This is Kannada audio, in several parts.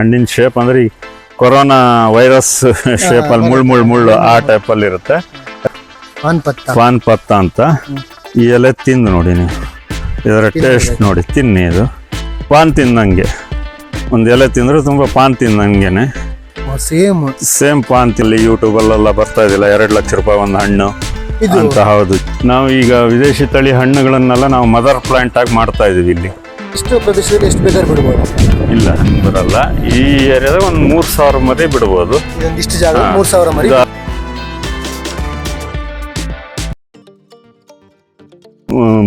ಹಣ್ಣಿನ ಶೇಪ್ ಅಂದ್ರೆ ಈ ಕೊರೋನಾ ವೈರಸ್ ಶೇಪ್ ಅಲ್ಲಿ ಮುಳ್ಳು ಮುಳ್ಳು ಮುಳ್ಳು ಆ ಟೈಪ್ ಅಲ್ಲಿ ಇರುತ್ತೆ. ಪಾನ್ ಪತ್ತ. ಅಂತ. ಈ ಎಲೆ ತಿಂದು ನೋಡಿ ನೀವು. ಇದರ ಟೇಸ್ಟ್ ನೋಡಿ ತಿನ್ನಿ ಇದು. ಪಾನ್ ತಿಂದಂಗೆ ಒಂದು ಎಲೆ ತಿಂದ್ರೆ ತುಂಬಾ ಪಾನ್ ತಿಂದಂಗೆನೆ ಸೇಮ್. ಸೇಮ್ ಪಾನ್ ತಿಲ್ಲಿ ಯೂಟ್ಯೂಬಲ್ಲೆಲ್ಲ ಬರ್ತಾ ಇದಿಲ್ಲ ಎರಡು ಲಕ್ಷ ರೂಪಾಯಿ ಒಂದು ಹಣ್ಣು ಅಂತ ಹೌದು. ನಾವು ಈಗ ವಿದೇಶಿ ತಳಿ ಹಣ್ಣುಗಳನ್ನೆಲ್ಲ ನಾವು ಮದರ್ ಪ್ಲಾಂಟ್ ಆಗಿ ಮಾಡ್ತಾ ಇದೀವಿ ಇಲ್ಲಿ. ಇಷ್ಟು ಪ್ರದೇಶದಲ್ಲಿ ಎಷ್ಟು ಬೇಕಾದ್ರೂ ಬಿಡ್ಬೋದು? ಇಲ್ಲ ಬರಲ್ಲ. ಈ ಏರಿಯಾದಾಗ ಒಂದು ಮೂರು ಸಾವಿರ ಮರಿ ಬಿಡ್ಬೋದು. ಇಷ್ಟು ಜಾಗ ಮೂರ್ ಸಾವಿರ ಮರಿ?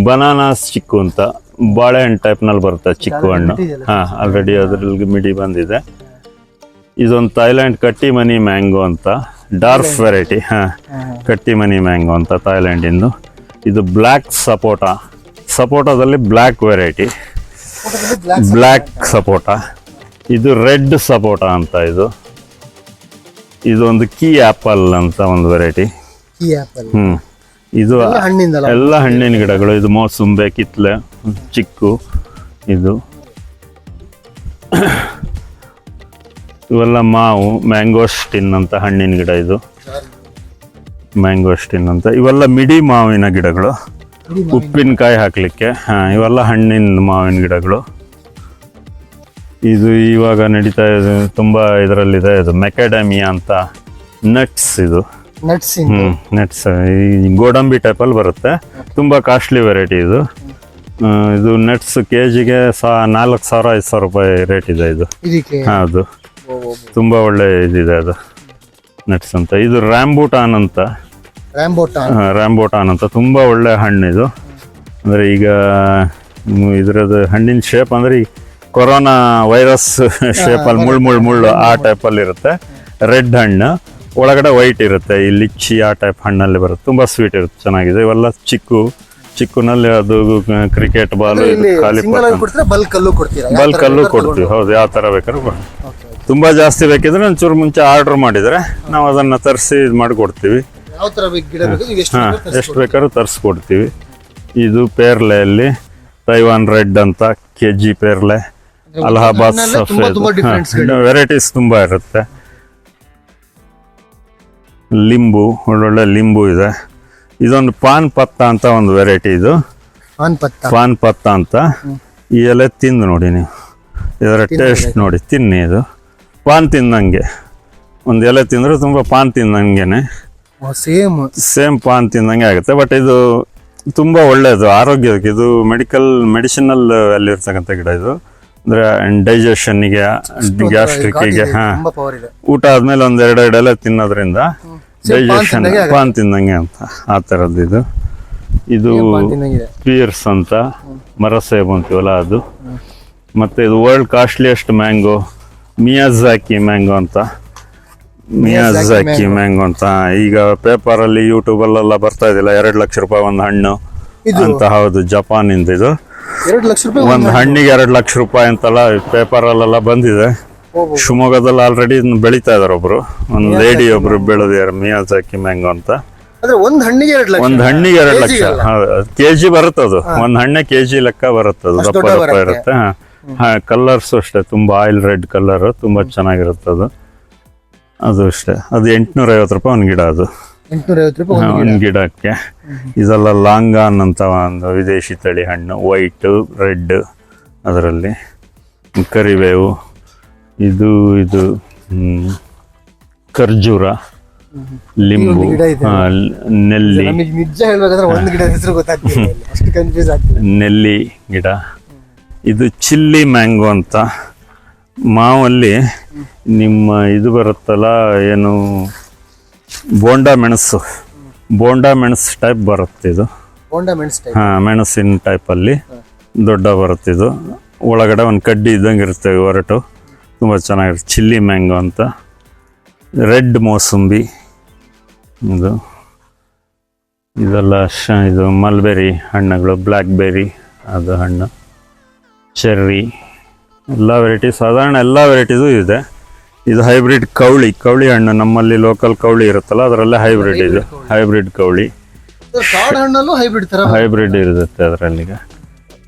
ಬನಾನಾಸ್ ಚಿಕ್ಕು ಅಂತ ಬಾಳೆಹಣ್ಣು ಟೈಪ್ನಲ್ಲಿ ಬರುತ್ತೆ ಚಿಕ್ಕು ಹಣ್ಣು? ಹಾಂ ಆಲ್ರೆಡಿ ಅದ್ರಲ್ಲಿ ಮಿಡಿ ಬಂದಿದೆ. ಇದೊಂದು ಥೈಲ್ಯಾಂಡ್ ಕಟ್ಟಿ ಮನಿ ಮ್ಯಾಂಗೋ ಅಂತ ಡಾರ್ಫ್ ವೆರೈಟಿ. ಹಾಂ ಕಟ್ಟಿ ಮನಿ ಮ್ಯಾಂಗೋ ಅಂತ ಥೈಲ್ಯಾಂಡಿಂದು ಇದು ಬ್ಲ್ಯಾಕ್ ಸಪೋಟ. ಸಪೋಟದಲ್ಲಿ ಬ್ಲ್ಯಾಕ್ ವೆರೈಟಿ. ಬ್ಲ್ಯಾಕ್ ಸಪೋಟ ಇದು ರೆಡ್ ಸಪೋಟ ಅಂತ ಇದು. ಇದೊಂದು ಕೀ ಆ್ಯಪಲ್ ಅಂತ ಒಂದು ವೆರೈಟಿ ಆಪಲ್ ಹ್ಮ್. ಇದು ಎಲ್ಲ ಹಣ್ಣಿನ ಗಿಡಗಳು. ಇದು ಮೋಸುಂಬೆ ಕಿತ್ಲೆ ಚಿಕ್ಕು ಇದು. ಇವೆಲ್ಲ ಮಾವು ಮ್ಯಾಂಗೋಸ್ಟಿನ್ ಅಂತ ಹಣ್ಣಿನ ಗಿಡ ಇದು. ಮ್ಯಾಂಗೋಸ್ಟಿನ್ ಅಂತ. ಇವೆಲ್ಲ ಮಿಡಿ ಮಾವಿನ ಗಿಡಗಳು. ಉಪ್ಪಿನಕಾಯಿ ಹಾಕಲಿಕ್ಕೆ. ಹಾಂ ಇವೆಲ್ಲ ಹಣ್ಣಿನ ಮಾವಿನ ಗಿಡಗಳು. ಇದು ಇವಾಗ ನಡೀತಾ ಇದೆ ತುಂಬಾ ಇದರಲ್ಲಿದೆ ಇದು ಮೆಕಾಡಮಿಯಾ ಅಂತ ನಟ್ಸ್ ಇದು. ನಟ್ಸ್ ಹ್ಮ್ ನಟ್ಸ್ ಈ ಗೋಡಂಬಿ ಟೈಪಲ್ಲಿ ಬರುತ್ತೆ. ತುಂಬಾ ಕಾಸ್ಟ್ಲಿ ವೆರೈಟಿ ಇದು. ಇದು ನಟ್ಸ್ ಕೆ ಜಿಗೆ ಸಾ ನಾಲ್ಕು ಸಾವಿರ ಐದು ಸಾವಿರ ರೂಪಾಯಿ ರೇಟ್ ಇದೆ ಇದು. ಹೌದು ತುಂಬಾ ಒಳ್ಳೆ ಇದಿದೆ ಅದು. ನಟ್ಸ್ ಅಂತ. ಇದು ರ್ಯಾಂಬೂಟಾನ್ ಅಂತ. ರ್ಯಾಂಬೋಟಾನ್ ಅಂತ. ತುಂಬಾ ಒಳ್ಳೆ ಹಣ್ಣು ಇದು. ಅಂದ್ರೆ ಈಗ ಇದರದ್ದು ಹಣ್ಣಿನ ಶೇಪ್ ಅಂದ್ರೆ ಈ ಕೊರೋನಾ ವೈರಸ್ ಶೇಪ್ ಅಲ್ಲಿ ಮುಳ್ಳು ಮುಳ್ಳು ಮುಳ್ಳು. ಆ ಟೈಪ್ ಅಲ್ಲಿ ಇರುತ್ತೆ. ರೆಡ್ ಹಣ್ಣು. ಒಳಗಡೆ ವೈಟ್ ಇರುತ್ತೆ. ಈ ಲಿಚ್ಚಿ ಆ ಟೈಪ್ ಹಣ್ಣಲ್ಲಿ ಬರುತ್ತೆ. ತುಂಬಾ ಸ್ವೀಟ್ ಇರುತ್ತೆ. ಚೆನ್ನಾಗಿದೆ. ಇವೆಲ್ಲ ಚಿಕ್ಕು. ಚಿಕ್ಕನಲ್ಲಿ ಅದು ಕ್ರಿಕೆಟ್ ಬಾಲ್ ಬಲ್ಕ್ ಅಲ್ಲೂ ಕೊಡ್ತೀವಿ. ಹೌದು ಯಾವ ತರ ಬೇಕಾದ್ರೂ. ತುಂಬಾ ಜಾಸ್ತಿ ಬೇಕಿದ್ರೆ ಒಂಚೂರು ಮುಂಚೆ ಆರ್ಡರ್ ಮಾಡಿದ್ರೆ ನಾವು ಅದನ್ನ ತರಿಸಿ ಇದು ಮಾಡಿಕೊಡ್ತೀವಿ ಯಾವ ತರ ಬೇಕು ಗಿಡ ಬೇಕು ಎಷ್ಟು ಹಾ ಬೇಕಾದ್ರೂ ಎಷ್ಟು ಬೇಕಾದ್ರೂ ತರಿಸ್ಕೊಡ್ತೀವಿ. ಇದು ಪೇರ್ಲೆಯಲ್ಲಿ ತೈವಾನ್ ರೆಡ್ ಅಂತ ಕೆ ಜಿ ಪೇರ್ಲೆ ಅಲಹಾಬಾದ್ ಸಫೇದ್. ವೆರೈಟೀಸ್ ತುಂಬಾ ಇರುತ್ತೆ. ಲಿಂಬು ಒಳ್ಳೊಳ್ಳೆ ಲಿಂಬು ಇದೆ. ಇದೊಂದು ಪಾನ್ ಪತ್ತ ಅಂತ ಒಂದು ವೆರೈಟಿ ಇದು. ಪಾನ್ ಪತ್ತ. ಪಾನ್ ಪತ್ತ ಅಂತ. ಈ ಎಲೆ ತಿಂದು ನೋಡಿ ನೀವು. ಇದರ ಟೇಸ್ಟ್ ನೋಡಿ ತಿನ್ನಿ ಇದು. ಪಾನ್ ತಿಂದಂಗೆ ಒಂದು ಎಲೆ ತಿಂದರೆ ತುಂಬ ಪಾನ್ ತಿಂದಂಗೆನೆ ಸೇಮ್. ಸೇಮ್ ಪಾನ್ ತಿಂದಂಗೆ ಆಗುತ್ತೆ ಬಟ್ ಇದು ತುಂಬ ಒಳ್ಳೆಯದು ಆರೋಗ್ಯಕ್ಕೆ ಇದು ಮೆಡಿಕಲ್ ಮೆಡಿಸಿನಲ್ ವ್ಯಾಲ್ಯೂ ಇರ್ತಕ್ಕಂಥ ಗಿಡ ಇದು. ಅಂದ್ರೆ ಡೈಜೆಷನ್ನಿಗೆ ಗ್ಯಾಸ್ಟ್ರಿಕ್ಕಿಗೆ ಊಟ ಆದ್ಮೇಲೆ ಒಂದ್ ಎರಡು ಎಲೆ ತಿನ್ನೋದ್ರಿಂದ ಡೈಜೆಷನ್ ಪಾನ್ ತಿಂದಂಗೆ ಅಂತ ಆ ಥರದ್ದು ಇದು. ಇದು ಪಿಯರ್ಸ್ ಅಂತ ಮರ ಸೇಬು ಅಂತೀವಲ್ಲ ಅದು. ಮತ್ತೆ ಇದು world costliest mango Miyazaki mango ಅಂತ. ಮಿಯಾಜಾಕಿ ಮ್ಯಾಂಗೋ ಅಂತ. ಈಗ ಪೇಪರ್ ಅಲ್ಲಿ ಯೂಟ್ಯೂಬ್ ಅಲ್ಲೆಲ್ಲ ಬರ್ತಾ ಇದಿಲ್ಲ ಎರಡು ಲಕ್ಷ ರೂಪಾಯಿ ಒಂದು ಹಣ್ಣು ಇದು? ಅಂತ. ಹೌದು ಇಂದ. ಇದು ರೂಪಾಯಿ ಒಂದು ಹಣ್ಣಿಗೆ ಎರಡು ಲಕ್ಷ ರೂಪಾಯಿ ಅಂತೆಲ್ಲ ಪೇಪರ್ ಅಲ್ಲೆಲ್ಲ ಬಂದಿದೆ. ಶಿವಮೊಗ್ಗದಲ್ಲಿ ಆಲ್ರೆಡಿ ಬೆಳೀತಾ ಇದಾರೆ ಒಬ್ರು. ಒಂದು ಲೇಡಿ ಒಬ್ರು ಬೆಳೆದಿದ್ದಾರೆ ಮಿಯಾಜಾಕಿ ಮ್ಯಾಂಗೋ ಅಂತ. ಒಂದ್ ಹಣ್ಣಿಗೆ ಎರಡು ಲಕ್ಷ? ಒಂದ್ ಹಣ್ಣಿಗೆ ಎರಡು ಲಕ್ಷ? ಕೆಜಿ ಬರುತ್ತೆ ಅದು. ಒಂದ್ ಹಣ್ಣೆ ಕೆಜಿ ಲೆಕ್ಕ ಬರುತ್ತೆ ಅದು ದಪ್ಪ ದಪ್ಪ ಇರುತ್ತೆ. ಕಲರ್ಸ್ ಅಷ್ಟೇ ತುಂಬಾ ಆಯಿಲ್ ರೆಡ್ ಕಲರ್ ತುಂಬಾ ಚೆನ್ನಾಗಿರುತ್ತೆ ಅದು ಅಷ್ಟೇ. ಅದು ಎಂಟುನೂರ ಐವತ್ತು ರೂಪಾಯಿ ಒಂದು ಗಿಡ ಅದು. ಎಂಟ್ನೂರ ಐವತ್ತು ರೂಪಾಯಿ ಒಂದು ಗಿಡಕ್ಕೆ. ಇದೆಲ್ಲ ಲಾಂಗಾನ್ ಅಂತ ಒಂದು ವಿದೇಶಿ ತಳಿ ಹಣ್ಣು ವೈಟ್ ರೆಡ್ ಅದರಲ್ಲಿ. ಕರಿಬೇವು ಇದು ಇದು ಹ್ಮ್, ಖರ್ಜೂರ ಲಿಂಬು ಗಿಡ ಇದೆ. ಹಾ, ಲ್- ನೆಲ್ಲಿ. ನಮಗೆ ನಿಜ ಹೇಳ್ಬೇಕಾದ್ರೆ ಒಂದು ಗಿಡ ಹೆಸರು ಗೊತ್ತಾಗ್ತಿಲ್ಲ. ಇಲ್ಲಿ. ಅಷ್ಟು ಕನ್ಫ್ಯೂಸ್ ಆಗ್ತದೆ. ನೆಲ್ಲಿ ಗಿಡ. ಇದು ಚಿಲ್ಲಿ ಮ್ಯಾಂಗೋ ಅಂತ. ಮಾವಲ್ಲಿ ನಿಮ್ಮ ಇದು ಬರುತ್ತಲ್ಲ ಏನು ಬೋಂಡ ಮೆಣಸು. ಬೋಂಡ ಮೆಣಸು ಟೈಪ್ ಬರುತ್ತೆ ಇದು. ಹಾಂ ಮೆಣಸಿನ ಟೈಪಲ್ಲಿ ದೊಡ್ಡ ಬರುತ್ತೆ ಇದು. ಒಳಗಡೆ ಒಂದು ಕಡ್ಡಿ ಇದ್ದಂಗೆ ಇರುತ್ತೆ ಹೊರಟು ತುಂಬ ಚೆನ್ನಾಗಿರುತ್ತೆ. ಚಿಲ್ಲಿ ಮ್ಯಾಂಗೋ ಅಂತ. ರೆಡ್ ಮೋಸಂಬಿ. ಇದು. ಇದೆಲ್ಲ ಶ ಇದು ಮಲ್ಬೆರಿ ಹಣ್ಣುಗಳು ಬ್ಲ್ಯಾಕ್ಬೆರಿ ಅದು ಹಣ್ಣು. ಚೆರ್ರಿ. ಎಲ್ಲ ವೆರೈಟಿ ಸಾಧಾರಣ ಎಲ್ಲ ವೆರೈಟೀಸು ಇದೆ. ಇದು ಹೈಬ್ರಿಡ್ ಕವಳಿ ಕವಳಿ ಹಣ್ಣು ನಮ್ಮಲ್ಲಿ ಲೋಕಲ್ ಕವಳಿ ಇರುತ್ತಲ್ಲ ಅದರಲ್ಲೇ ಹೈಬ್ರಿಡ್ ಇದು. ಹೈಬ್ರಿಡ್ ಕವಳಿ ಹಣ್ಣಲ್ಲೂ ಹೈಬ್ರಿಡ್ ತರ ಹೈಬ್ರಿಡ್ ಇರುತ್ತೆ ಅದರಲ್ಲಿಗ.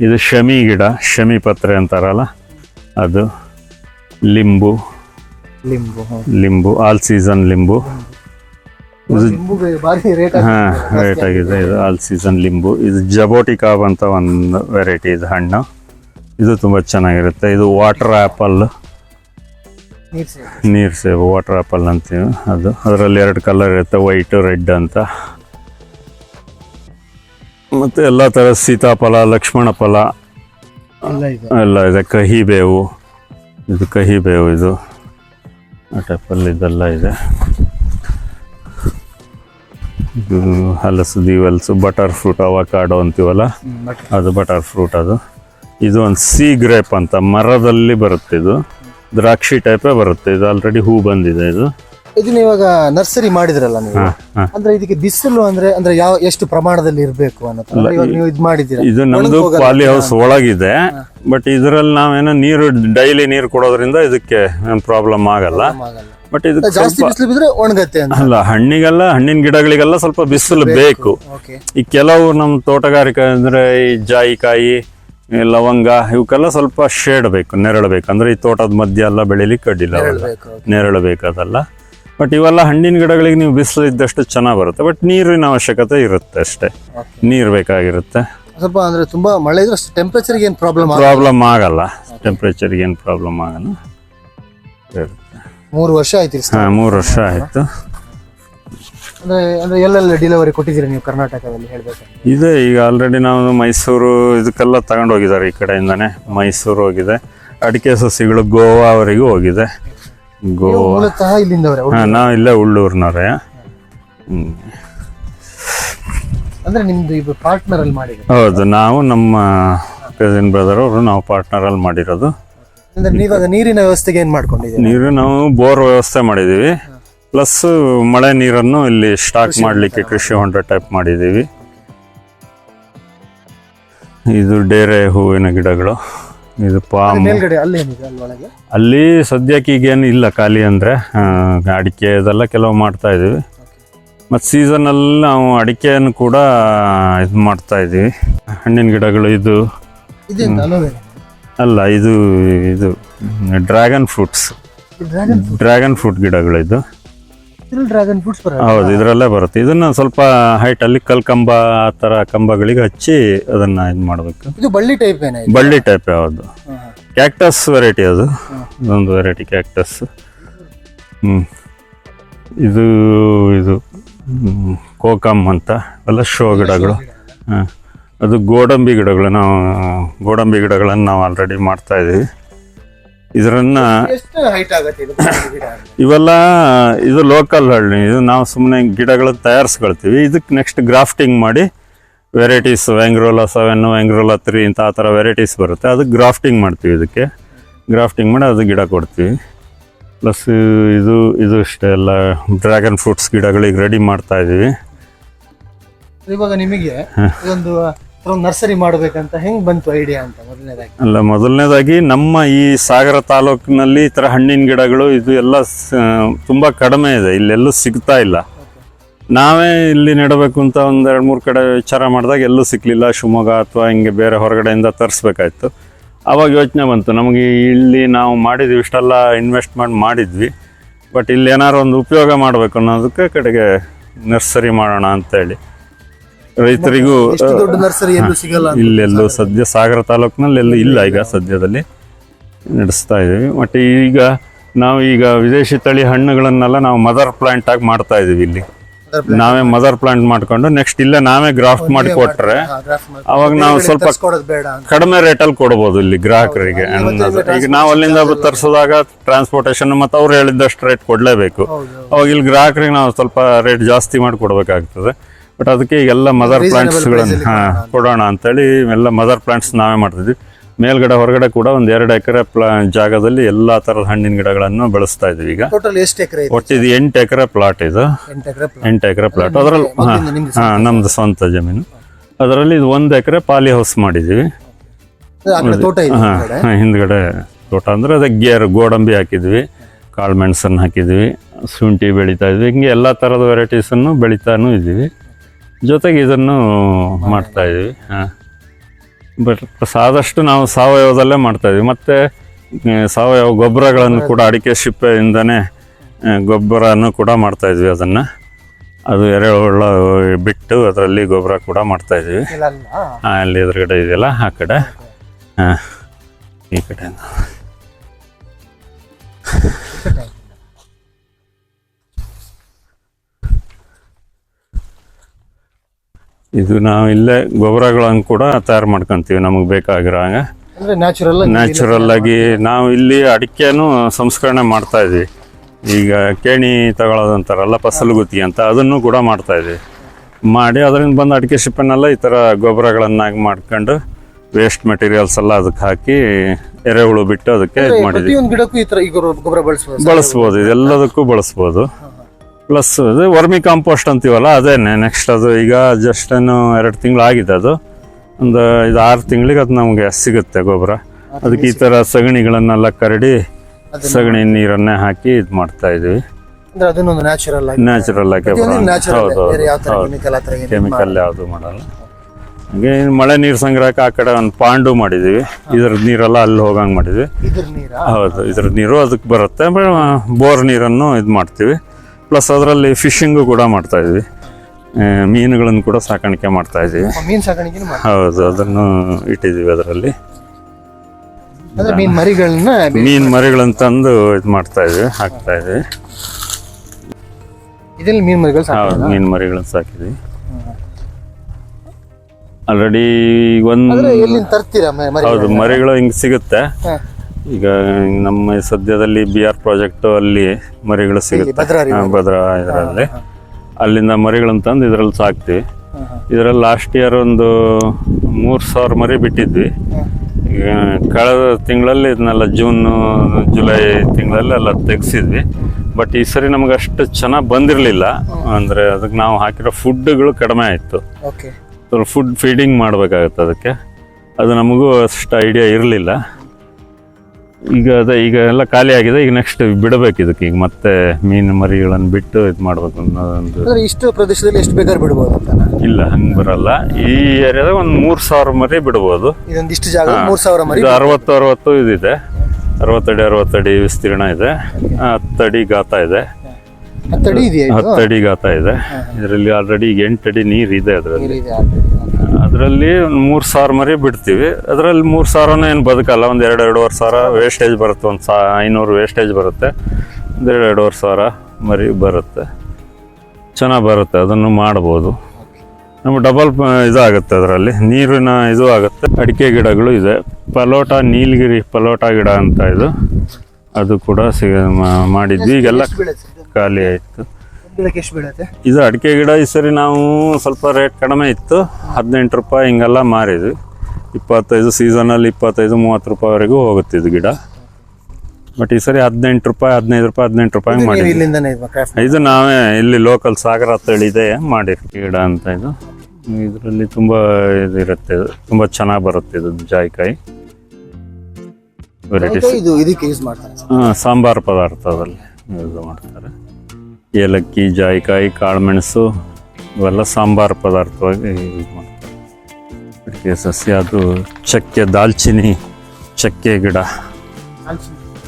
ಇದು ಶಮಿ ಗಿಡ ಶಮಿ ಪತ್ರೆ ಅಂತಾರಲ್ಲ ಅದು ಲಿಂಬು. ಲಿಂಬು ಲಿಂಬು ಆಲ್ ಸೀಸನ್ ಲಿಂಬು. ಹಾ ರೇಟ್ ಆಗಿದೆ. ಇದು ಆಲ್ ಸೀಸನ್ ಲಿಂಬು. ಇದು ಜಬೋಟಿ ಕಾಬ್ ಅಂತ ಒಂದು ವೆರೈಟಿ ಇದು ಹಣ್ಣು. ಇದು ತುಂಬ ಚೆನ್ನಾಗಿರುತ್ತೆ. ಇದು ವಾಟರ್ ಆ್ಯಪಲ್ ನೀರ್ ಸೇಬು ವಾಟರ್ ಆ್ಯಪಲ್ ಅಂತೀವಿ ಅದು. ಅದರಲ್ಲಿ ಎರಡು ಕಲರ್ ಇರುತ್ತೆ ವೈಟು ರೆಡ್ ಅಂತ. ಮತ್ತು ಎಲ್ಲ ಥರ ಸೀತಾಫಲ ಲಕ್ಷ್ಮಣ ಫಲ ಎಲ್ಲ ಇದೆ. ಕಹಿ ಬೇವು ಇದು ಕಹಿ ಬೇವು ಇದು. ಆ ಟೈಪಲ್ಲಿ ಇದೆಲ್ಲ ಇದೆ. ಇದು ಹಲಸು ದಿವಲ್ಸು ಬಟರ್ ಫ್ರೂಟ್ ಅವಕಾಡೋ ಅಂತೀವಲ್ಲ? ಅದು ಬಟರ್ ಫ್ರೂಟ್ ಅದು. ಇದು ಒಂದು ಸಿ ಗ್ರೇಪ್ ಅಂತ ಮರದಲ್ಲಿ ಬರುತ್ತೆ ಇದು. ದ್ರಾಕ್ಷಿ ಟೈಪೇ ಬರುತ್ತೆ. ಇದು ಆಲ್ರೆಡಿ ಹೂ ಬಂದಿದೆ ಇದು. ಇದನ್ನ ಇವಾಗ ನರ್ಸರಿ ಮಾಡಿದ್ರಲ್ಲ ನೀವು. ಅಂದ್ರೆ ಇದಕ್ಕೆ ಬಿಸಿಲು ಅಂದ್ರೆ ಅಂದ್ರೆ ಯಾವ ಎಷ್ಟು ಪ್ರಮಾಣದಲ್ಲಿ ಇರಬೇಕು ಅನ್ನೋದು? ಇವಾಗ ನೀವು ಇದು ಮಾಡಿದ್ದೀರಾ? ಇದು ನಮ್ದು. Poly house ಒಳಗಿದೆ. ಬಟ್ ಇದರಲ್ಲಿ ನಾವೇನೋ ನೀರು ಡೈಲಿ ನೀರು ಕೊಡೋದ್ರಿಂದ ಇದಕ್ಕೆ ಪ್ರಾಬ್ಲಮ್ ಆಗಲ್ಲ. ಬಟ್ ಇದು ಜಾಸ್ತಿ ಬಿಸಿಲು ಬಿದ್ರೆ ಒಣಗತ್ತೆ ಅಂತ. ಅಲ್ಲ ಹಣ್ಣಿಗೆಲ್ಲ ಹಣ್ಣಿನ ಗಿಡಗಳಿಗೆಲ್ಲ ಸ್ವಲ್ಪ ಬಿಸಿಲು ಬೇಕು. ಈ ಕೆಲವು ನಮ್ಮ ತೋಟಗಾರಿಕೆ ಅಂದ್ರೆ ಈ ಜಾಯಿಕಾಯಿ ಲವಂಗ ಇವಕ್ಕೆಲ್ಲ ಸ್ವಲ್ಪ ಶೇಡ್ ಬೇಕು ನೆರಳು ಬೇಕು. ಅಂದ್ರೆ ಈ ತೋಟದ ಮಧ್ಯ ಎಲ್ಲ ಬೆಳೀಲಿಕ್ಕೆ ಅಡ್ಡಿಲ್ಲ ನೆರಳು ಬೇಕದಲ್ಲ. ಬಟ್ ಇವೆಲ್ಲ ಹಣ್ಣಿನ ಗಿಡಗಳಿಗೆ ನೀವು ಬಿಸಿಲು ಇದ್ದಷ್ಟು ಚೆನ್ನಾಗಿ ಬರುತ್ತೆ. ಬಟ್ ನೀರಿನ ಅವಶ್ಯಕತೆ ಇರುತ್ತೆ ಅಷ್ಟೇ. ನೀರು ಬೇಕಾಗಿರುತ್ತೆ. ಸ್ವಲ್ಪ ಅಂದ್ರೆ ತುಂಬಾ ಮಳೆ ಇದ್ರೆ ಟೆಂಪ್ರೇಚರ್ಗೆ ಏನು ಪ್ರಾಬ್ಲಮ್ ಪ್ರಾಬ್ಲಮ್ ಆಗಲ್ಲ. ಟೆಂಪ್ರೇಚರ್ಗೆ ಏನು ಪ್ರಾಬ್ಲಮ್ ಆಗಲ್ಲ. ಮೂರು ವರ್ಷ ಆಯ್ತು ಹಾಂ ಮೂರು ವರ್ಷ ಆಯಿತು. ಅಂದ್ರೆ ಅಂದ್ರೆ ಎಲ್ಲೆಲ್ಲ ಡಿಲಿವರಿ ಕೊಟ್ಟಿದ್ದೀರಿ ನೀವು ಕರ್ನಾಟಕದಲ್ಲಿ ಹೇಳ್ಬೇಕು ಇದೆ ಈಗ ಆಲ್ರೆಡಿ ನಾವು ಮೈಸೂರು ಇದಕ್ಕೆಲ್ಲ ತಗೊಂಡು ಹೋಗಿದ್ದಾರೆ ಈ ಕಡೆಯಿಂದಾನೆ. ಮೈಸೂರು ಹೋಗಿದೆ. ಅಡಿಕೆ ಸಸಿಗಳು ಗೋವಾವರೆಗೂ ಹೋಗಿದೆ. ಗೋವಾ. ಮೂಲತಃ ಇಲ್ಲಿಂದವರೇ ಹಾಂ ನಾವು ಇಲ್ಲೇ ಉಳ್ಳೂರಿನವ್ರೆ. ಹ್ಮ್. ಅಂದ್ರೆ ನಿಮ್ದು ಇದು ಪಾರ್ಟ್ನರ್ ಅಲ್ಲಿ ಮಾಡಿದ್ರೆ ಹೌದು ನಾವು ನಮ್ಮ ಕಸಿನ್ ಬ್ರದರ್ ಅವರು ನಾವು ಪಾರ್ಟ್ನರಲ್ಲಿ ಮಾಡಿರೋದು. ಅಂದ್ರೆ ನೀವಾಗ ನೀರಿನ ವ್ಯವಸ್ಥೆಗೆ ಏನ್ ಮಾಡ್ಕೊಂಡಿದ್ದೀವಿ ನೀರು ನಾವು ಬೋರ್ ವ್ಯವಸ್ಥೆ ಮಾಡಿದ್ದೀವಿ. ಪ್ಲಸ್ ಮಳೆ ನೀರನ್ನು ಇಲ್ಲಿ ಸ್ಟಾಕ್ ಮಾಡಲಿಕ್ಕೆ ಕೃಷಿ ಹೊಂಡ ಟೈಪ್ ಮಾಡಿದ್ದೀವಿ. ಇದು ಡೇರೆ ಹೂವಿನ ಗಿಡಗಳು. ಇದು ಪಾಮ್ ಅಲ್ಲಿ ಸದ್ಯಕ್ಕೆ ಈಗೇನು ಇಲ್ಲ ಖಾಲಿ ಅಂದರೆ ಅಡಿಕೆ ಇದೆಲ್ಲ ಕೆಲವು ಮಾಡ್ತಾ ಇದ್ದೀವಿ. ಮತ್ತು ಸೀಸನಲ್ಲಿ ನಾವು ಅಡಿಕೆಯನ್ನು ಕೂಡ ಇದು ಮಾಡ್ತಾ ಇದ್ದೀವಿ. ಹಣ್ಣಿನ ಗಿಡಗಳು ಇದು. ಅಲ್ಲ ಇದು ಇದು ಡ್ರ್ಯಾಗನ್ ಫ್ರೂಟ್ಸ್. Dragon fruit? ಗಿಡಗಳು ಇದು ಡ್ರ್ಯಾಗನ್ ಫ್ರೂಟ್ಸ್ ಹೌದು ಇದರಲ್ಲೇ ಬರುತ್ತೆ. ಇದನ್ನ ಸ್ವಲ್ಪ ಹೈಟಲ್ಲಿ ಕಲ್ಕಂಬ ಆ ತರ ಕಂಬಗಳಿಗೆ ಹಚ್ಚಿ ಅದನ್ನ ಇದು ಮಾಡಬೇಕು. ಇದು ಬಳ್ಳಿ ಟೈಪ್ ಏನೇ ಬಳ್ಳಿ ಟೈಪ್ ಯಾವುದು? ಕ್ಯಾಕ್ಟಸ್ ವೆರೈಟಿ ಅದು. ಇದೊಂದು ವೆರೈಟಿ ಕ್ಯಾಕ್ಟಸ್ ಹ್ಞೂ ಇದು ಇದು ಕೋಕಮ್ ಅಂತ. ಎಲ್ಲ ಶೋ ಗಿಡಗಳು. ಹಾಂ. ಅದು ಗೋಡಂಬಿ ಗಿಡಗಳು ನಾವು ಗೋಡಂಬಿ ಗಿಡಗಳನ್ನು ನಾವು ಆಲ್ರೆಡಿ ಮಾಡ್ತಾ ಇದ್ದೀವಿ ಇದರನ್ನು ಎಷ್ಟು ಹೈಟ್ ಆಗತ್ತೆ ಇದು ಗಿಡ ಇವೆಲ್ಲ ಇದು ಲೋಕಲ್ ಹಳ್ಳಿ. ಇದು ನಾವು ಸುಮ್ಮನೆ ಗಿಡಗಳು ತಯಾರಿಸ್ಕೊಳ್ತೀವಿ. ಇದಕ್ಕೆ ನೆಕ್ಸ್ಟ್ ಗ್ರಾಫ್ಟಿಂಗ್ ಮಾಡಿ ವೆರೈಟೀಸ್ ವ್ಯಾಂಗ್ರೋಲಾ ಸೆವೆನ್ ವ್ಯಾಂಗ್ರೋಲಾ ತ್ರೀ ಇಂಥ ಆ ಥರ ವೆರೈಟೀಸ್ ಬರುತ್ತೆ. ಅದಕ್ಕೆ ಗ್ರಾಫ್ಟಿಂಗ್ ಮಾಡ್ತೀವಿ ಇದಕ್ಕೆ. ಗ್ರಾಫ್ಟಿಂಗ್ ಮಾಡಿ ಅದು ಗಿಡ ಕೊಡ್ತೀವಿ. ಪ್ಲಸ್ ಇದು ಇದು ಇಷ್ಟೇ ಎಲ್ಲ ಡ್ರ್ಯಾಗನ್ ಫ್ರೂಟ್ಸ್ ಗಿಡಗಳಿಗೆ ರೆಡಿ ಮಾಡ್ತಾ ಇದ್ದೀವಿ ಇವಾಗ ನಿಮಗೆ ಇದೊಂದು ನರ್ಸರಿ ಮಾಡಬೇಕಂತ ಹೆಂಗ್ ಬಂತು ಐಡಿಯಾ ಅಂತ ಮೊದಲನೇದಾಗಿ? ಅಲ್ಲ, ಮೊದಲನೇದಾಗಿ ನಮ್ಮ ಈ ಸಾಗರ ತಾಲೂಕಿನಲ್ಲಿ ಈ ಥರ ಹಣ್ಣಿನ ಗಿಡಗಳು ಇದು ಎಲ್ಲ ತುಂಬಾ ಕಡಿಮೆ ಇದೆ, ಇಲ್ಲೆಲ್ಲೂ ಸಿಗ್ತಾ ಇಲ್ಲ. ನಾವೇ ಇಲ್ಲಿ ನೆಡಬೇಕು ಅಂತ ಒಂದು ಎರಡು ಮೂರು ಕಡೆ ವಿಚಾರ ಮಾಡಿದಾಗ ಎಲ್ಲೂ ಸಿಕ್ಕಲಿಲ್ಲ ಶಿವಮೊಗ್ಗ ಅಥವಾ ಹಿಂಗೆ ಬೇರೆ ಹೊರಗಡೆಯಿಂದ ತರಿಸ್ಬೇಕಾಯ್ತು. ಆವಾಗ ಯೋಚನೆ ಬಂತು, ನಮಗೆ ಇಲ್ಲಿ ನಾವು ಮಾಡಿದ್ವಿ, ಇಷ್ಟೆಲ್ಲ ಇನ್ವೆಸ್ಟ್ಮೆಂಟ್ ಮಾಡಿ, ಮಾಡಿದ್ವಿ. ಬಟ್ ಇಲ್ಲಿ ಏನಾರು ಒಂದು ಉಪಯೋಗ ಮಾಡಬೇಕು ಅನ್ನೋದಕ್ಕೆ ಕಡೆಗೆ ನರ್ಸರಿ ಮಾಡೋಣ ಅಂತೇಳಿ. ರೈತರಿಗೂ ದೊಡ್ಡ ನರ್ಸರಿ ಎಲ್ಲೂ ಸಿಗಲ್ಲ. ಇಲ್ಲೆಲ್ಲೂ ಸದ್ಯ ಸಾಗರ ತಾಲೂಕಿನಲ್ಲಿ ಎಲ್ಲೂ ಇಲ್ಲ ಈಗ ಸದ್ಯದಲ್ಲಿ. ನಡೆಸ್ತಾ ಇದ್ದೀವಿ. ಮತ್ತು ಈಗ ನಾವು ಈಗ ವಿದೇಶಿ ತಳಿ ಹಣ್ಣುಗಳನ್ನೆಲ್ಲ ನಾವು ಮದರ್ ಪ್ಲಾಂಟ್ ಆಗಿ ಮಾಡ್ತಾ ಇದ್ದೀವಿ ಇಲ್ಲಿ. ನಾವೇ ಮದರ್ ಪ್ಲಾಂಟ್ ಮಾಡ್ಕೊಂಡು ನೆಕ್ಸ್ಟ್ ಇಲ್ಲೇ ನಾವೇ ಗ್ರಾಫ್ಟ್ ಮಾಡಿ ಕೊಟ್ಟರೆ ಅವಾಗ ನಾವು ಸ್ವಲ್ಪ ಕಡಿಮೆ ರೇಟಲ್ಲಿ ಕೊಡ್ಬೋದು ಇಲ್ಲಿ ಗ್ರಾಹಕರಿಗೆ. ಈಗ ನಾವು ಅಲ್ಲಿಂದ ತರಿಸಿದಾಗ ಟ್ರಾನ್ಸ್ಪೋರ್ಟೇಷನ್ ಮತ್ತು ಅವ್ರು ಹೇಳಿದಷ್ಟು ರೇಟ್ ಕೊಡಲೇಬೇಕು. ಅವಾಗ ಇಲ್ಲಿ ಗ್ರಾಹಕರಿಗೆ ನಾವು ಸ್ವಲ್ಪ ರೇಟ್ ಜಾಸ್ತಿ ಮಾಡಿ ಕೊಡಬೇಕಾಗ್ತದೆ. ಬಟ್ ಅದಕ್ಕೆ ಈಗೆಲ್ಲ ಮದರ್ ಪ್ಲಾಂಟ್ಸ್ಗಳನ್ನು ಹಾಂ ಕೊಡೋಣ ಅಂತೇಳಿ ಎಲ್ಲ ಮದರ್ ಪ್ಲಾಂಟ್ಸ್ ನಾವೇ ಮಾಡ್ತಿದ್ವಿ. ಮೇಲ್ಗಡೆ ಹೊರಗಡೆ ಕೂಡ ಒಂದು ಎರಡು ಎಕರೆ ಪ್ಲಾ ಜಾಗದಲ್ಲಿ ಎಲ್ಲ ಥರದ ಹಣ್ಣಿನ ಗಿಡಗಳನ್ನು ಬೆಳೆಸ್ತಾ ಇದ್ದೀವಿ ಈಗ. ಟೋಟಲ್ ಎಷ್ಟು ಎಕರೆ ಇದೆ? ಒಟ್ಟಿದು ಎಂಟು ಎಕರೆ ಪ್ಲಾಟ್ ಇದು. ಎಂಟು ಎಕರೆ ಪ್ಲಾಟ್ ಅದರಲ್ಲಿ ಹಾಂ ನಮ್ಮದು ಸ್ವಂತ ಜಮೀನು. ಅದರಲ್ಲಿ ಇದು ಒಂದು ಎಕರೆ ಪಾಲಿ ಹೌಸ್ ಇದೆ ಹಾಂ ಹಾಂ ಹಿಂದ್ಗಡೆ ತೋಟ ಅಂದರೆ ಅದಕ್ಕೆ ಗೇರ್ ಗೋಡಂಬಿ ಹಾಕಿದ್ವಿ. ಕಾಳು ಮೆಣಸನ್ನು ಹಾಕಿದ್ವಿ. ಶುಂಠಿ ಬೆಳೀತಾ ಇದ್ವಿ. ಹಿಂಗೆ ಎಲ್ಲ ಥರದ ವೆರೈಟೀಸನ್ನು ಬೆಳೀತಾನೂ ಇದ್ದೀವಿ. ಜೊತೆಗೆ ಇದನ್ನು ಮಾಡ್ತಾ ಇದ್ದೀವಿ. ಹಾಂ. ಬಟ್ ಆದಷ್ಟು ನಾವು ಸಾವಯವದಲ್ಲೇ ಮಾಡ್ತಾ ಇದ್ದೀವಿ. ಮತ್ತು ಸಾವಯವ ಗೊಬ್ಬರಗಳನ್ನು ಕೂಡ ಅಡಿಕೆ ಸಿಪ್ಪೆಯಿಂದನೇ ಗೊಬ್ಬರನೂ ಕೂಡ ಮಾಡ್ತಾ ಇದ್ವಿ ಅದನ್ನು. ಅದು ಎರೆಹುಳ ಬಿಟ್ಟು ಅದರಲ್ಲಿ ಗೊಬ್ಬರ ಕೂಡ ಮಾಡ್ತಾ ಇದ್ವಿ ಹಾಂ ಅಲ್ಲಿ ಎದುರುಗಡೆ ಇದೆಯಲ್ಲ ಆ ಕಡೆ. ಹಾಂ. ಈ ಕಡೆ ಇದು ನಾವು ಇಲ್ಲೇ ಗೊಬ್ಬರಗಳನ್ನು ಕೂಡ ತಯಾರು ಮಾಡ್ಕೊಂತೀವಿ ನಮಗೆ ಬೇಕಾಗಿರೋ ಹಂಗೆ. ಅಂದ್ರೆ ನ್ಯಾಚುರಲ್ ನ್ಯಾಚುರಲ್ ಆಗಿ ನಾವು ಇಲ್ಲಿ ಅಡಿಕೆನೂ ಸಂಸ್ಕರಣೆ ಮಾಡ್ತಾ ಇದ್ವಿ ಈಗ ಕೇಣಿ ತಗೊಳ್ಳೋದಂತಾರಲ್ಲ ಫಸಲು ಗುತ್ತಿ ಅಂತ ಅದನ್ನು ಕೂಡ ಮಾಡ್ತಾ ಇದ್ವಿ ಮಾಡಿ ಅದರಿಂದ ಬಂದ ಅಡಿಕೆ ಶಿಪ್ಪನ್ನೆಲ್ಲ ಈ ಥರ ಗೊಬ್ಬರಗಳನ್ನಾಗಿ ಮಾಡ್ಕೊಂಡು ವೇಸ್ಟ್ ಮೆಟೀರಿಯಲ್ಸ್ ಎಲ್ಲ ಅದಕ್ಕೆ ಹಾಕಿ ಎರೆಹುಳು ಬಿಟ್ಟು ಅದಕ್ಕೆ ಇದು ಮಾಡಿದ್ವಿ ಬಳಸ್ಬೋದು ಇದೆಲ್ಲದಕ್ಕೂ ಬಳಸ್ಬೋದು. ಪ್ಲಸ್ ಅದು ವರ್ಮಿ ಕಾಂಪೋಸ್ಟ್ ಅಂತೀವಲ್ಲ ಅದೇನೆ ನೆಕ್ಸ್ಟ್ ಅದು ಈಗ ಜಸ್ಟ್ ಏನು ಎರಡು ತಿಂಗಳು ಆಗಿದೆ ಅದು. ಒಂದು ಇದು ಆರು ತಿಂಗಳಿಗೆ ಅದು ನಮಗೆ ಸಿಗುತ್ತೆ ಗೊಬ್ಬರ. ಅದಕ್ಕೆ ಈ ಥರ ಸಗಣಿಗಳನ್ನೆಲ್ಲ ಕರಡಿ ಸಗಣಿ ನೀರನ್ನೇ ಹಾಕಿ ಇದು ಮಾಡ್ತಾ ಇದೀವಿ. ನ್ಯಾಚುರಲ್ ಆಗಿ ಹೌದು. ಕೆಮಿಕಲ್ ಯಾವುದು ಮಾಡಲ್ಲ. ಹಾಗೆ ಮಳೆ ನೀರು ಸಂಗ್ರಹಕ್ಕೆ ಆ ಕಡೆ ಒಂದು ಪಾಂಡು ಮಾಡಿದ್ದೀವಿ ಇದ್ರ ನೀರೆಲ್ಲ ಅಲ್ಲಿ ಹೋಗಂಗೆ ಮಾಡಿದ್ವಿ. ಹೌದು ಇದ್ರ ನೀರು ಅದಕ್ಕೆ ಬರುತ್ತೆ. ಬೋರ್ ನೀರನ್ನು ಇದು ಮಾಡ್ತೀವಿ. ಪ್ಲಸ್ ಅದರಲ್ಲಿ ಫಿಶಿಂಗು ಕೂಡ ಮಾಡ್ತಾ ಇದ್ವಿ. ಮೀನುಗಳನ್ನು ಕೂಡ ಸಾಕಾಣಿಕೆ ಮಾಡ್ತಾ ಇದ್ದೀವಿ ಮೀನ್ ಸಾಕಾಣಿಕೆ ಹೌದು ಅದನ್ನು ಇಟ್ಟಿದ್ದೀವಿ ಅದರಲ್ಲಿ. ಮೀನು ಮೀನ್ ಮರಿಗಳನ್ನ ಮೀನು ಮರಿಗಳನ್ನು ತಂದು ಇದು ಮಾಡ್ತಾ ಇದ್ವಿ ಹಾಕ್ತಾ ಇದ್ವಿ. ಇದ್ರಲ್ಲಿ ಮೀನ್ ಮರಿಗಳು ಹೌದು ಮೀನು ಮರಿಗಳನ್ನು ಸಾಕಿದ್ವಿ. ಆಲ್ರೆಡಿ ಒಂದು ಹೌದು ಮರಿಗಳು ಹಿಂಗೆ ಸಿಗುತ್ತೆ. ಈಗ ನಮ್ಮ ಸದ್ಯದಲ್ಲಿ ಬಿ ಆರ್ ಪ್ರಾಜೆಕ್ಟ್ ಅಲ್ಲಿ ಮರಿಗಳು ಸಿಗುತ್ತೆ. ಭದ್ರಾ ಹಾ, ಭದ್ರಾ ಇದರಲ್ಲಿ. ಅಲ್ಲಿಂದ ಮರಿಗಳನ್ನು ತಂದು ಇದರಲ್ಲಿ ಸಾಕ್ತಿವಿ. ಇದರಲ್ಲಿ ಲಾಸ್ಟ್ ಇಯರ್ ಒಂದು ಮೂರು ಸಾವಿರ ಮರಿ ಬಿಟ್ಟಿದ್ವಿ. ಈಗ ಕಳೆದ ತಿಂಗಳಲ್ಲಿ ಇದನ್ನೆಲ್ಲ ಜೂನ್ ಜುಲೈ ತಿಂಗಳಲ್ಲಿ ಎಲ್ಲ ತೆಗ್ಸಿದ್ವಿ. ಬಟ್ ಈ ಸರಿ ನಮ್ಗೆ ಅಷ್ಟು ಚೆನ್ನಾಗಿ ಬಂದಿರಲಿಲ್ಲ. ಅಂದರೆ ಅದಕ್ಕೆ ನಾವು ಹಾಕಿರೋ ಫುಡ್ಗಳು ಕಡಿಮೆ ಆಯಿತು. ಓಕೆ ಫುಡ್ ಫೀಡಿಂಗ್ ಮಾಡಬೇಕಾಗತ್ತೆ ಅದಕ್ಕೆ. ಅದು ನಮಗೂ ಅಷ್ಟು ಐಡಿಯಾ ಇರಲಿಲ್ಲ. ಈಗ ಅದೇ ಈಗ ಎಲ್ಲ ಖಾಲಿ ಆಗಿದೆ ಈಗ ನೆಕ್ಸ್ಟ್ ಬಿಡಬೇಕು ಇದಕ್ಕೆ. ಈಗ ಮತ್ತೆ ಮೀನು ಮರಿಗಳನ್ನು ಬಿಟ್ಟು ಇದು ಮಾಡ್ಬೇಕು ಅನ್ನೋದೊಂದು. ಇಷ್ಟು ಪ್ರದೇಶದಲ್ಲಿ ಎಷ್ಟು ಬೇಕಾದ್ರೆ ಬಿಡ್ಬೋದು ಅಂತ ಇಲ್ಲ ಹಂಗೆ ಬರಲ್ಲ. ಈ ಏರಿಯಾದಾಗ ಒಂದು ಮೂರು ಸಾವಿರ ಮರಿ ಬಿಡ್ಬೋದು. ಇದೊಂದಿಷ್ಟು ಜಾಗ ಮೂರು ಸಾವಿರ ಮರಿ ಇದು ಅರವತ್ತು ಅರವತ್ತು ಇದಿದೆ. ಅರವತ್ತಡಿ ಅರವತ್ತಡಿ ವಿಸ್ತೀರ್ಣ ಇದೆ. ಹತ್ತಡಿ ಗಾತ ಇದೆ. ಹತ್ತಡಿ ಇದೆಯಾ ಇದು? ಹತ್ತಡಿ ಗಾತ ಇದೆ. ಇದರಲ್ಲಿ ಆಲ್ರೆಡಿ ಈಗ ಎಂಟಡಿ ನೀರು ಇದೆ ಅದರಲ್ಲಿ ಅದರಲ್ಲಿ ಒಂದು ಮೂರು ಸಾವಿರ ಮರಿ ಬಿಡ್ತೀವಿ. ಅದರಲ್ಲಿ ಮೂರು ಸಾವಿರನೂ ಏನು ಬದುಕಲ್ಲ. ಒಂದು ಎರಡು ಎರಡೂವರೆ ಸಾವಿರ ವೇಸ್ಟೇಜ್ ಬರುತ್ತೆ. ಒಂದು ಸಾ ಐನೂರು ವೇಸ್ಟೇಜ್ ಬರುತ್ತೆ. ಒಂದು ಎರಡು ಎರಡೂವರೆ ಸಾವಿರ ಮರಿ ಬರುತ್ತೆ. ಚೆನ್ನಾಗಿ ಬರುತ್ತೆ. ಅದನ್ನು ಮಾಡ್ಬೋದು. ನಮ್ಗೆ ಡಬಲ್ ಇದಾಗುತ್ತೆ ಅದರಲ್ಲಿ. ನೀರಿನ ಇದು ಆಗುತ್ತೆ. ಅಡಿಕೆ ಗಿಡಗಳು ಇದೆ. ಪಲೋಟ ನೀಲಗಿರಿ ಪಲೋಟ ಗಿಡ ಅಂತ ಇದು. ಅದು ಕೂಡ ಸಿಗ ಮಾಡಿದ್ವಿ. ಈಗೆಲ್ಲ? ಖಾಲಿ ಆಯಿತು. ಗಿಡಕ್ಕೆ ಎಷ್ಟು ಬೀಳುತ್ತೆ? ಇದು ಅಡಿಕೆ ಗಿಡ ಈ ಸರಿ ನಾವು ಸ್ವಲ್ಪ ರೇಟ್ ಕಡಿಮೆ ಇತ್ತು. ಹದಿನೆಂಟು ರೂಪಾಯಿ ಹಿಂಗೆಲ್ಲ ಮಾರಿದ್ವಿ. ಇಪ್ಪತ್ತೈದು ಸೀಸನಲ್ಲಿ ಇಪ್ಪತ್ತೈದು ಮೂವತ್ತು ರೂಪಾಯಿವರೆಗೂ ಹೋಗುತ್ತೆ ಇದು ಗಿಡ. ಬಟ್ ಈ ಸರಿ ಹದಿನೆಂಟು ರೂಪಾಯಿ ಹದಿನೈದು ರೂಪಾಯಿ ಹದಿನೆಂಟು ರೂಪಾಯಿ ಮಾಡಿದ್ವಿ. ಇದು ನಾವೇ ಇಲ್ಲಿ ಲೋಕಲ್ ಸಾಗರ ಅಂತೇಳಿ ಇದೆ ಮಾಡಿರ್ತೀವಿ ಗಿಡ ಅಂತ ಇದು. ಇದರಲ್ಲಿ ತುಂಬ ಇದಿರುತ್ತೆ ಇರುತ್ತೆ ಇದು. ತುಂಬ ಚೆನ್ನಾಗಿ ಬರುತ್ತೆ ಇದು ಜಾಯಿಕಾಯಿ. ವೆರೈಟೀಸ್ ಇದು ಇದಕ್ಕೆ ಯೂಸ್ ಮಾಡ್ತಾರೆ? ಹಾಂ ಸಾಂಬಾರು ಪದಾರ್ಥದಲ್ಲಿ ಯೂಸ್ ಮಾಡ್ತಾರೆ. ಏಲಕ್ಕಿ, ಜಾಯಿಕಾಯಿ, ಕಾಳುಮೆಣಸು, ಇವೆಲ್ಲ ಸಾಂಬಾರು ಪದಾರ್ಥವಾಗಿ ಯೂಸ್ ಮಾಡ್ತಾರೆ. ಅಡಿಕೆ ಸಸ್ಯ ಅದು ಚಕ್ಕೆ ದಾಲ್ಚಿನ್ನಿ ಚಕ್ಕೆ ಗಿಡ.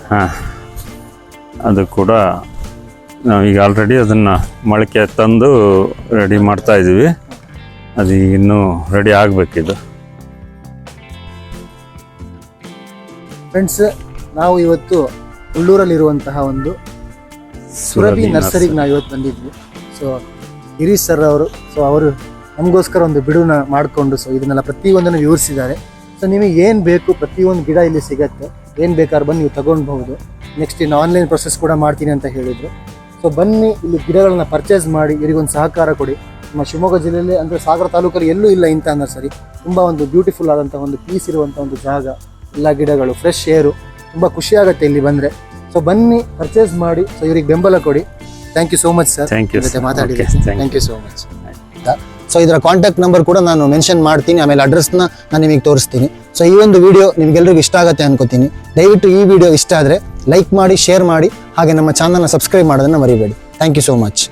ಹಾಂ, ಅದು ಕೂಡ ನಾವೀಗ ಆಲ್ರೆಡಿ ಅದನ್ನು ಮೊಳಕೆ ತಂದು ರೆಡಿ ಮಾಡ್ತಾ ಇದ್ದೀವಿ. ಅದು ಇನ್ನೂ ರೆಡಿ ಆಗಬೇಕಿದು. ಫ್ರೆಂಡ್ಸ್ ನಾವು ಇವತ್ತು ಉಳ್ಳೂರಲ್ಲಿರುವಂತಹ ಒಂದು ಸುರಭಿ ನರ್ಸರಿಗೆ ನಾವು ಇವತ್ತು ಬಂದಿದ್ವಿ. ಸೊ ಗಿರೀಶ್ ಸರ್ ಅವರು ಸೊ ಅವರು ನಮಗೋಸ್ಕರ ಒಂದು ಬಿಡುನ ಮಾಡಿಕೊಂಡು ಸೊ ಇದನ್ನೆಲ್ಲ ಪ್ರತಿಯೊಂದನ್ನು ವಿವರಿಸಿದ್ದಾರೆ. ಸೊ ನಿಮಗೆ ಏನು ಬೇಕು ಪ್ರತಿಯೊಂದು ಗಿಡ ಇಲ್ಲಿ ಸಿಗತ್ತೆ. ಏನು ಬೇಕಾದ್ರೆ ಬಂದು ನೀವು ತಗೊಳ್ಬಹುದು. ನೆಕ್ಸ್ಟ್ ಇನ್ನು ಆನ್ಲೈನ್ ಪ್ರೊಸೆಸ್ ಕೂಡ ಮಾಡ್ತೀನಿ ಅಂತ ಹೇಳಿದರು. ಸೊ ಬನ್ನಿ ಇಲ್ಲಿ ಗಿಡಗಳನ್ನ ಪರ್ಚೇಸ್ ಮಾಡಿ ಇವರಿಗೊಂದು ಸಹಕಾರ ಕೊಡಿ. ನಮ್ಮ ಶಿವಮೊಗ್ಗ ಜಿಲ್ಲೆಯಲ್ಲಿ ಅಂದರೆ ಸಾಗರ ತಾಲೂಕಲ್ಲಿ ಎಲ್ಲೂ ಇಲ್ಲ ಇಂಥ ಸರಿ ತುಂಬ ಒಂದು ಬ್ಯೂಟಿಫುಲ್ ಆದಂಥ ಒಂದು ಪೀಸ್ ಇರುವಂಥ ಒಂದು ಜಾಗ. ಎಲ್ಲ ಗಿಡಗಳು ಫ್ರೆಶ್ ಏರು ತುಂಬ ಖುಷಿಯಾಗುತ್ತೆ ಇಲ್ಲಿ ಬಂದರೆ. ಸೊ ಬನ್ನಿ ಪರ್ಚೇಸ್ ಮಾಡಿ. ಸೊ ಇವ್ರಿಗೆ ಬೆಂಬಲ ಕೊಡಿ. Thank you so much sir thank you ಜೊತೆ thank you so much so ಇದರ ಕಾಂಟ್ಯಾಕ್ಟ್ ನಂಬರ್ ಕೂಡ ನಾನು ಮೆನ್ಷನ್ ಮಾಡ್ತೀನಿ. ಆಮೇಲೆ ಅಡ್ರೆಸ್ನ ನಾನು ನಿಮಗೆ ತೋರಿಸ್ತೀನಿ. ಸೊ ಈ ಒಂದು ವಿಡಿಯೋ ನಿಮಗೆಲ್ಲರಿಗೂ ಇಷ್ಟ ಆಗುತ್ತೆ ಅನ್ಕೋತೀನಿ. ದಯವಿಟ್ಟು ಈ ವಿಡಿಯೋ ಇಷ್ಟ ಆದರೆ ಲೈಕ್ ಮಾಡಿ ಶೇರ್ ಮಾಡಿ. ಹಾಗೆ ನಮ್ಮ ಚಾನಲ್ನ ಸಬ್ಸ್ಕ್ರೈಬ್ ಮಾಡೋದನ್ನು ಮರಿಬೇಡಿ. Thank you so much